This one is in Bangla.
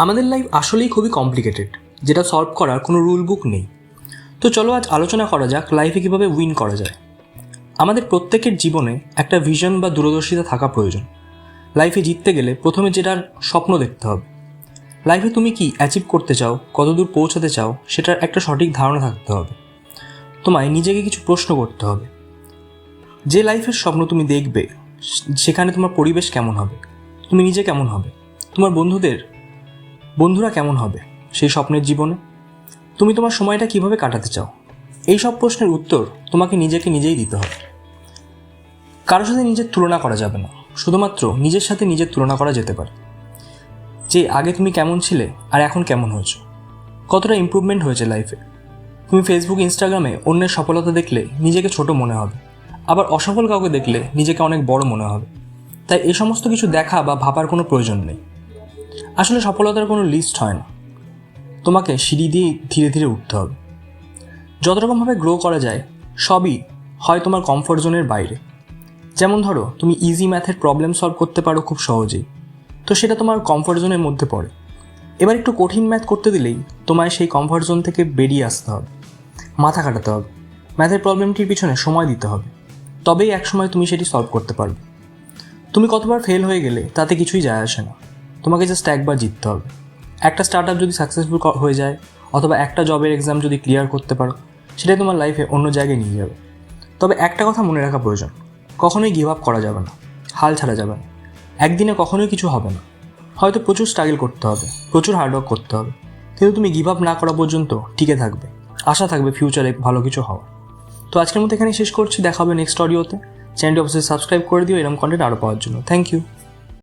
আমাদের লাইফ আসলেই খুবই কমপ্লিকেটেড যেটা সলভ করার কোনো রুল বুক নেই। তো চলো আজ আলোচনা করা যাক লাইফে কীভাবে উইন করা যায়। আমাদের প্রত্যেকের জীবনে একটা ভিশন বা দূরদর্শিতা থাকা প্রয়োজন। লাইফে জিততে গেলে প্রথমে যেটার স্বপ্ন দেখতে হবে। লাইফে তুমি কি অ্যাচিভ করতে চাও, কতদূর পৌঁছাতে চাও, সেটার একটা সঠিক ধারণা থাকতে হবে। তোমায় নিজেকে কিছু প্রশ্ন করতে হবে। যে লাইফের স্বপ্ন তুমি দেখবে, সেখানে তোমার পরিবেশ কেমন হবে? তুমি নিজে কেমন হবে? তোমার বন্ধুদের বন্ধুরা কেমন হবে? সেই স্বপ্নের জীবনে? তুমি তোমার সময়টা কীভাবে কাটাতে চাও? এই সব প্রশ্নের উত্তর তোমাকে নিজেকে নিজেই দিতে হবে। কারোর সাথে নিজের তুলনা করা যাবে না। শুধুমাত্র নিজের সাথে নিজের তুলনা করা যেতে পারে। যে আগে তুমি কেমন ছিলে আর এখন কেমন হয়েছো? কতটা ইমপ্রুভমেন্ট হয়েছে লাইফে তুমি ফেসবুক ইনস্টাগ্রামে অন্যের সফলতা দেখলে নিজেকে ছোট মনে হবে। আবার অসফল কাউকে দেখলে নিজেকে অনেক বড় মনে হবে। তাই এই সমস্ত কিছু দেখা বা ভাবার কোনো প্রয়োজন নেই। আসলে সফলতার কোনো লিস্ট হয় না। তোমাকে সিঁড়ি দিয়ে ধীরে ধীরে উঠতে হবে। যত রকমভাবে গ্রো করা যায়, সবই হয় তোমার কমফোর্ট জোনের বাইরে। যেমন ধরো, তুমি ইজি ম্যাথের প্রবলেম সলভ করতে পারো খুব সহজেই। তো সেটা তোমার কমফোর্ট জোনের মধ্যে পড়ে। এবার একটু কঠিন ম্যাথ করতে দিলেই তোমায় সেই কমফোর্ট জোন থেকে বেরিয়ে আসতে হবে। মাথা কাটাতে হবে। ম্যাথের প্রবলেমটির পিছনে সময় দিতে হবে। তবেই একসময় তুমি সেটি সলভ করতে পারবে। তুমি কতবার ফেল হয়ে গেলে তাতে কিছুই যায় আসে না। তোমাকে জাস্ট একবার জিততে হবে। একটা স্টার্ট আপ যদি সাকসেসফুল হয়ে যায়, অথবা একটা জবের এক্সাম যদি ক্লিয়ার করতে পারো সেটাই তোমার লাইফে অন্য জায়গায় নিয়ে যাবে। তবে একটা কথা মনে রাখা প্রয়োজন, কখনোই গিভ আপ করা যাবে না, হাল ছাড়া যাবে না। একদিনে কখনোই কিছু হবে না। হয়তো প্রচুর স্ট্রাগল করতে হবে, প্রচুর হার্ডওয়ার্ক করতে হবে, কিন্তু তুমি গিভ আপ না করা পর্যন্ত টিকে থাকবে। আশা থাকবে ফিউচারে ভালো কিছু হওয়ার। তো আজকের মতো এখানে শেষ করছি, দেখা হবে নেক্সট অডিওতে চ্যানেলটি অবশ্যই সাবস্ক্রাইব করে দিও, এরকম কন্টেন্ট আরও পাওয়ার জন্য। Thank you